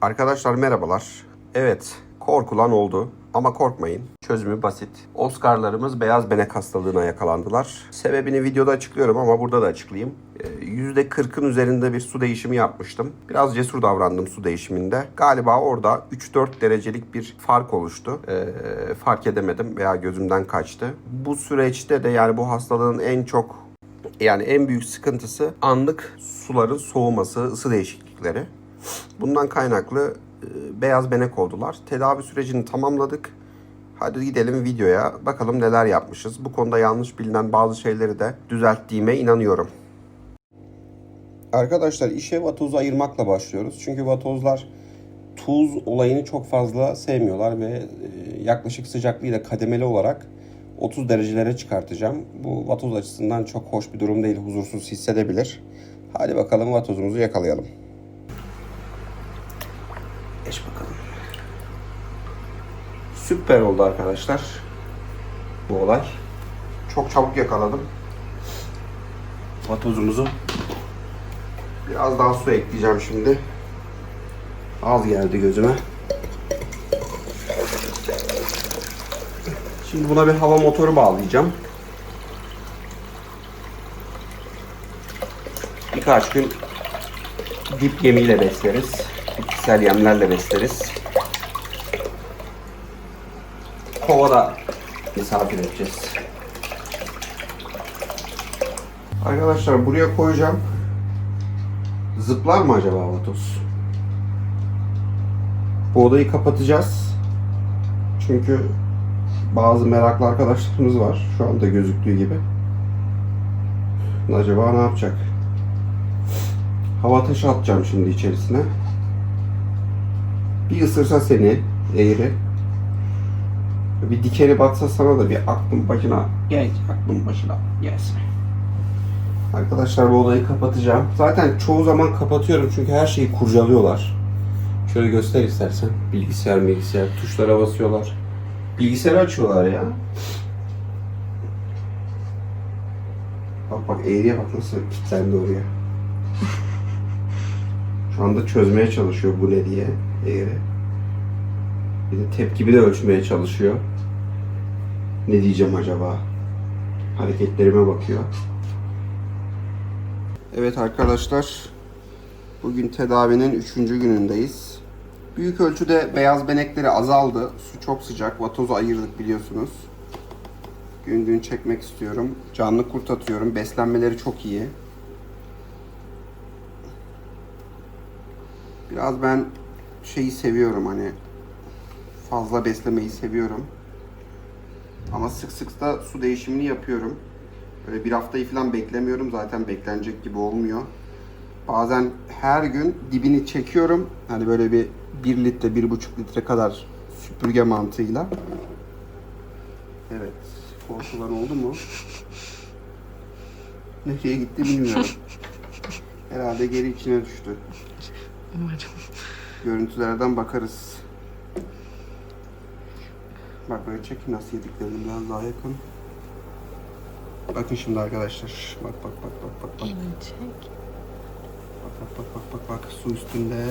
Arkadaşlar merhabalar. Evet, korkulan oldu ama korkmayın. Çözümü basit. Oscar'larımız beyaz benek hastalığına yakalandılar. Sebebini videoda açıklıyorum ama burada da açıklayayım. Ee, %40'ın üzerinde bir su değişimi yapmıştım. Biraz cesur davrandım su değişiminde. Galiba orada 3-4 derecelik bir fark oluştu. Ee, fark edemedim veya gözümden kaçtı. Bu süreçte de yani bu hastalığın en çok yani en büyük sıkıntısı anlık suların soğuması, ısı değişiklikleri. Bundan kaynaklı e, beyaz benek oldular. Tedavi sürecini tamamladık. Hadi gidelim videoya. Bakalım neler yapmışız. Bu konuda yanlış bilinen bazı şeyleri de düzelttiğime inanıyorum. Arkadaşlar işe vatozu ayırmakla başlıyoruz. Çünkü vatozlar tuz olayını çok fazla sevmiyorlar ve e, yaklaşık sıcaklığı da kademeli olarak 30 derecelere çıkartacağım. Bu vatoz açısından çok hoş bir durum değil. Huzursuz hissedebilir. Hadi bakalım vatozumuzu yakalayalım. Geç bakalım. Süper oldu arkadaşlar. Bu olay. Çok çabuk yakaladım. Vatozumuzu. Biraz daha su ekleyeceğim şimdi. Az geldi gözüme. Şimdi buna bir hava motoru bağlayacağım. Birkaç gün dip yemiyle besleriz. Bitkisel yemlerle besleriz. Kovada misafir edeceğiz. Arkadaşlar buraya koyacağım. Zıplar mı acaba Vatos? Bu odayı kapatacağız. Çünkü bazı meraklı arkadaşlarımız var. Şu anda gözüktüğü gibi. Acaba ne yapacak? Hava taşı atacağım şimdi içerisine. Bir ısırsa seni eğri. Bir dikeni batsa sana da bir aklın başına gel aklın başına gelsin. Arkadaşlar bu odayı kapatacağım. Zaten çoğu zaman kapatıyorum çünkü her şeyi kurcalıyorlar. Şöyle göster istersen. Bilgisayar bilgisayar tuşlara basıyorlar. Bilgisayarı açıyorlar ya. Bak bak eğriye bak nasıl kilitlendi oraya. Şu anda çözmeye çalışıyor bu ne diye eğri. Bir de tepkimi de ölçmeye çalışıyor. Ne diyeceğim acaba? Hareketlerime bakıyor. Evet arkadaşlar. Bugün tedavinin 3. günündeyiz. Büyük ölçüde beyaz benekleri azaldı. Su çok sıcak. Vatozu ayırdık biliyorsunuz. Gün gün çekmek istiyorum. Canlı kurt atıyorum. Beslenmeleri çok iyi. Biraz ben şeyi seviyorum hani fazla beslemeyi seviyorum. Ama sık sık da su değişimini yapıyorum. Böyle bir haftayı falan beklemiyorum. Zaten beklenecek gibi olmuyor. Bazen her gün dibini çekiyorum. Hani böyle bir 1 litre, 1,5 litre kadar süpürge mantığıyla. Evet. Korkulan oldu mu? Nereye gitti bilmiyorum. Herhalde geri içine düştü. Umarım. Görüntülerden bakarız. Bak böyle çekin nasıl yediklerini biraz daha yakın. Bakın şimdi arkadaşlar. Bak bak bak bak bak bak. Elini çek. Bak bak bak bak bak bak su üstünde.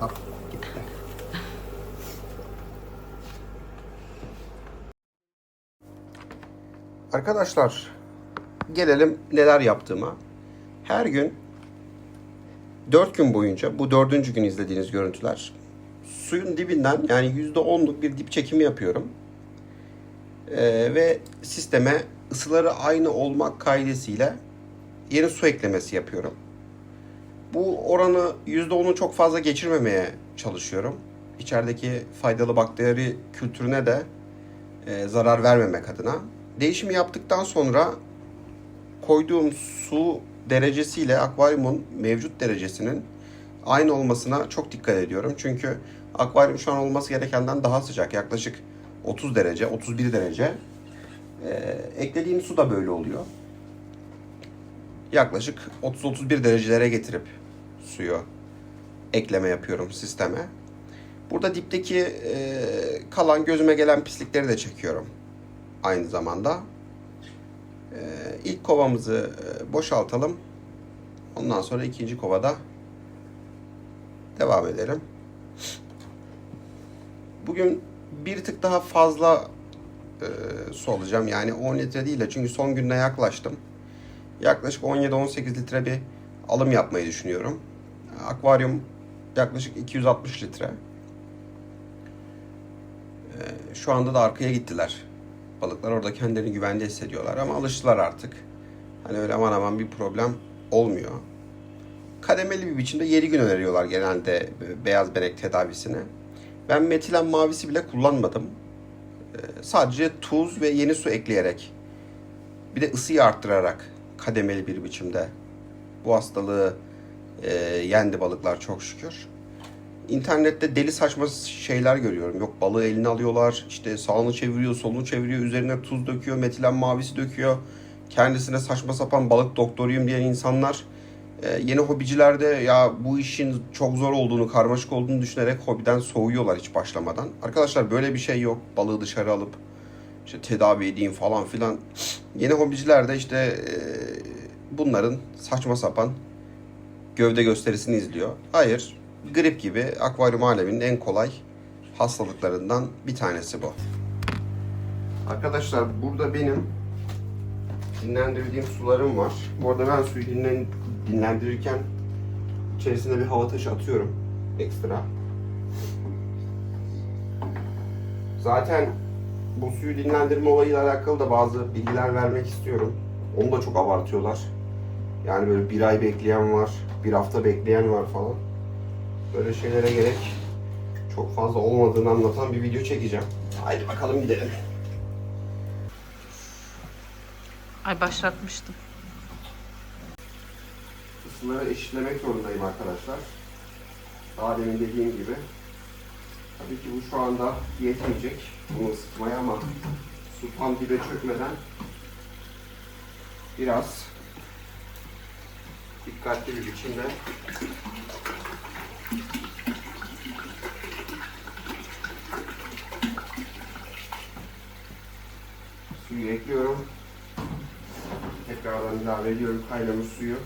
Al gitti. Arkadaşlar gelelim neler yaptığıma. Her gün 4 gün boyunca bu dördüncü gün izlediğiniz görüntüler suyun dibinden yani %10'luk bir dip çekimi yapıyorum. Ee, ve sisteme ısıları aynı olmak kaidesiyle yeni su eklemesi yapıyorum. Bu oranı %10'u çok fazla geçirmemeye çalışıyorum. İçerideki faydalı bakteri kültürüne de e, zarar vermemek adına. Değişimi yaptıktan sonra koyduğum su derecesiyle akvaryumun mevcut derecesinin aynı olmasına çok dikkat ediyorum. Çünkü akvaryum şu an olması gerekenden daha sıcak. Yaklaşık 30 derece, 31 derece. Ee, eklediğim su da böyle oluyor. Yaklaşık 30-31 derecelere getirip suyu ekleme yapıyorum sisteme. Burada dipteki e, kalan gözüme gelen pislikleri de çekiyorum aynı zamanda. Ee, ilk kovamızı e, boşaltalım. Ondan sonra ikinci kovada devam edelim. Bugün bir tık daha fazla e, su alacağım. Yani 10 litre değil de çünkü son gününe yaklaştım. Yaklaşık 17-18 litre bir alım yapmayı düşünüyorum. Akvaryum yaklaşık 260 litre. E, şu anda da arkaya gittiler. Balıklar orada kendilerini güvende hissediyorlar ama alıştılar artık. Hani öyle aman aman bir problem olmuyor. Kademeli bir biçimde 7 gün öneriyorlar genelde beyaz benek tedavisini. Ben metilen mavisi bile kullanmadım. Ee, sadece tuz ve yeni su ekleyerek bir de ısıyı arttırarak kademeli bir biçimde bu hastalığı e, yendi balıklar çok şükür. İnternette deli saçma şeyler görüyorum. Yok balığı eline alıyorlar, işte sağını çeviriyor, solunu çeviriyor, üzerine tuz döküyor, metilen mavisi döküyor. Kendisine saçma sapan balık doktoruyum diyen insanlar ee, yeni hobicilerde ya bu işin çok zor olduğunu, karmaşık olduğunu düşünerek hobiden soğuyorlar hiç başlamadan. Arkadaşlar böyle bir şey yok. Balığı dışarı alıp işte tedavi edeyim falan filan. Yeni hobicilerde işte e, bunların saçma sapan gövde gösterisini izliyor. Hayır, grip gibi akvaryum aleminin en kolay hastalıklarından bir tanesi bu. Arkadaşlar burada benim dinlendirdiğim sularım var. Bu arada ben suyu dinlen, dinlendirirken içerisine bir hava taşı atıyorum ekstra. Zaten bu suyu dinlendirme olayıyla alakalı da bazı bilgiler vermek istiyorum. Onu da çok abartıyorlar. Yani böyle bir ay bekleyen var, bir hafta bekleyen var falan. Böyle şeylere gerek çok fazla olmadığını anlatan bir video çekeceğim. Haydi bakalım gidelim. Ay başlatmıştım. Isıları eşitlemek zorundayım arkadaşlar. Daha demin dediğim gibi. Tabii ki bu şu anda yetmeyecek bunu ısıtmaya ama su tam dibe çökmeden biraz dikkatli bir biçimde suyu ekliyorum. Tekrardan ilave ediyorum kaynamış suyu.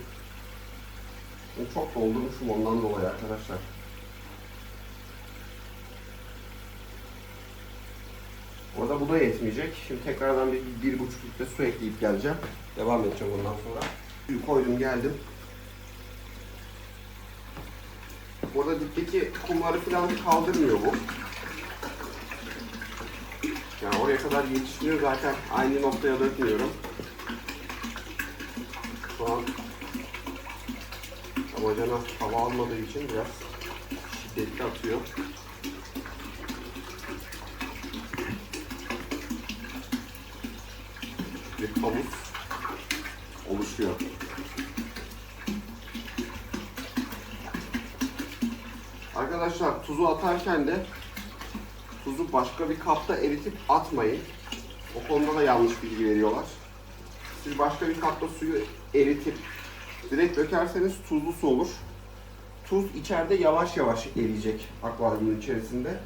Bunu çok doldurmuşum ondan dolayı arkadaşlar. Orada bu da yetmeyecek. Şimdi tekrardan bir, bir buçuk litre su ekleyip geleceğim. Devam edeceğim ondan sonra. Suyu koydum geldim. Orada dipteki kumları falan kaldırmıyor bu. Yani oraya kadar yetişmiyor zaten aynı noktaya dökmüyorum. Şu an Damacana hava almadığı için biraz şiddetli atıyor. Bir havuz oluşuyor. Arkadaşlar tuzu atarken de tuzu başka bir kapta eritip atmayın. O konuda da yanlış bilgi veriyorlar. Siz başka bir kapta suyu eritip direkt dökerseniz tuzlu su olur. Tuz içeride yavaş yavaş eriyecek akvaryumun içerisinde.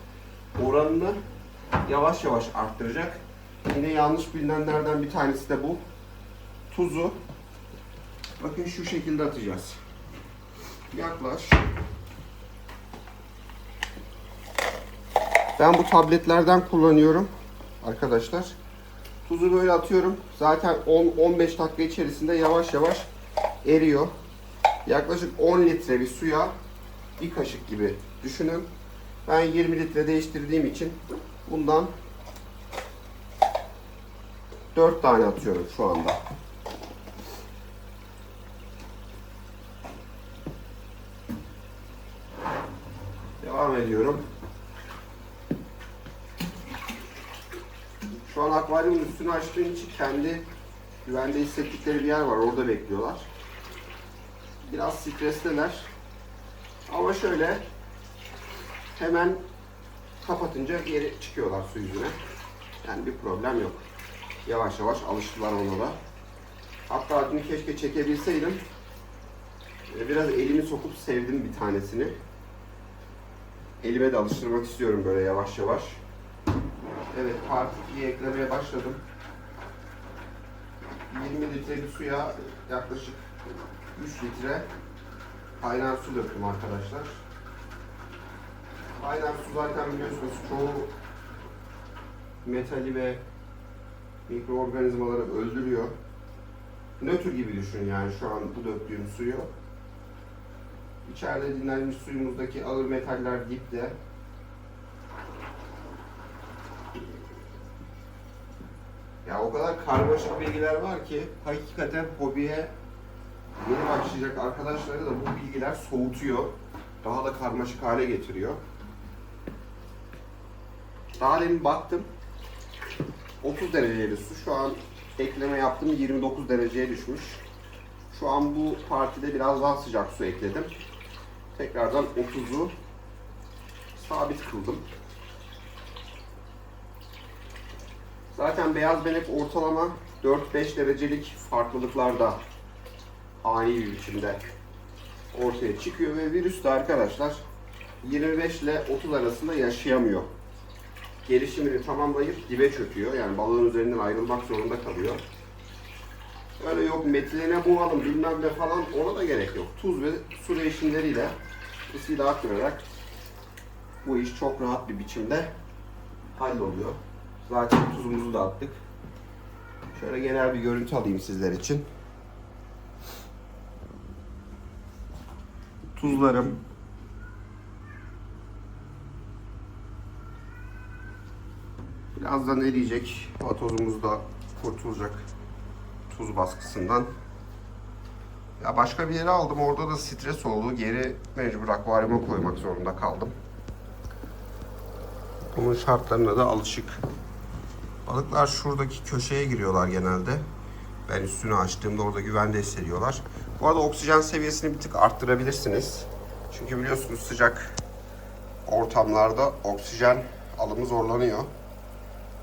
Oranını yavaş yavaş arttıracak. Yine yanlış bilinenlerden bir tanesi de bu. Tuzu bakın şu şekilde atacağız. Yaklaş. Ben bu tabletlerden kullanıyorum arkadaşlar. Tuzu böyle atıyorum. Zaten 10-15 dakika içerisinde yavaş yavaş eriyor. Yaklaşık 10 litre bir suya bir kaşık gibi düşünün. Ben 20 litre değiştirdiğim için bundan 4 tane atıyorum şu anda. Devam ediyorum. Şu an akvaryumun üstünü açtığım için kendi güvende hissettikleri bir yer var. Orada bekliyorlar. Biraz stresliler. Ama şöyle hemen kapatınca geri çıkıyorlar su yüzüne. Yani bir problem yok. Yavaş yavaş alıştılar ona da. Hatta dün keşke çekebilseydim. Ee, Biraz elimi sokup sevdim bir tanesini. Elime de alıştırmak istiyorum böyle yavaş yavaş. Evet, part 2'yi eklemeye başladım. 20 litrelik suya yaklaşık 3 litre kaynar su döktüm arkadaşlar. Kaynar su zaten biliyorsunuz çoğu metali ve mikroorganizmaları öldürüyor. Nötr gibi düşün yani şu an bu döktüğüm suyu. İçeride dinlenmiş suyumuzdaki ağır metaller dipte. Ya o kadar karmaşık bilgiler var ki hakikaten hobiye yeni başlayacak arkadaşları da bu bilgiler soğutuyor. Daha da karmaşık hale getiriyor. Daha demin baktım. 30 dereceli su. Şu an ekleme yaptım 29 dereceye düşmüş. Şu an bu partide biraz daha sıcak su ekledim. Tekrardan 30'u sabit kıldım. Zaten beyaz benek ortalama 4-5 derecelik farklılıklarda ani bir biçimde ortaya çıkıyor ve virüs de arkadaşlar 25 ile 30 arasında yaşayamıyor. Gelişimini tamamlayıp dibe çöküyor. Yani balığın üzerinden ayrılmak zorunda kalıyor. Öyle yok metiline bulalım bilmem ne falan ona da gerek yok. Tuz ve su değişimleriyle ısıyla arttırarak bu iş çok rahat bir biçimde halloluyor. Zaten tuzumuzu da attık. Şöyle genel bir görüntü alayım sizler için. Tuzlarım. Birazdan eriyecek. Hava tozumuz da kurtulacak tuz baskısından. Ya başka bir yere aldım. Orada da stres oldu. Geri mecbur akvaryuma koymak zorunda kaldım. Bunun şartlarına da alışık. Balıklar şuradaki köşeye giriyorlar genelde. Ben üstünü açtığımda orada güvende hissediyorlar. Bu arada oksijen seviyesini bir tık arttırabilirsiniz. Çünkü biliyorsunuz sıcak ortamlarda oksijen alımı zorlanıyor.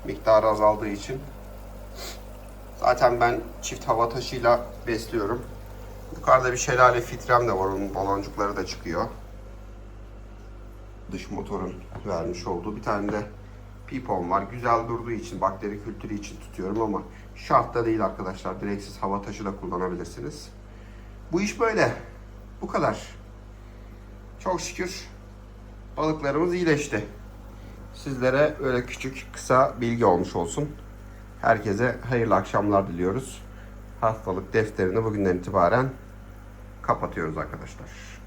Miktarı azaldığı için. Zaten ben çift hava taşıyla besliyorum. Yukarıda bir şelale filtrem de var. Onun baloncukları da çıkıyor. Dış motorun vermiş olduğu bir tane de pipon var. Güzel durduğu için, bakteri kültürü için tutuyorum ama şartta değil arkadaşlar. Direksiz hava taşı da kullanabilirsiniz. Bu iş böyle. Bu kadar. Çok şükür balıklarımız iyileşti. Sizlere öyle küçük kısa bilgi olmuş olsun. Herkese hayırlı akşamlar diliyoruz. Hastalık defterini bugünden itibaren kapatıyoruz arkadaşlar.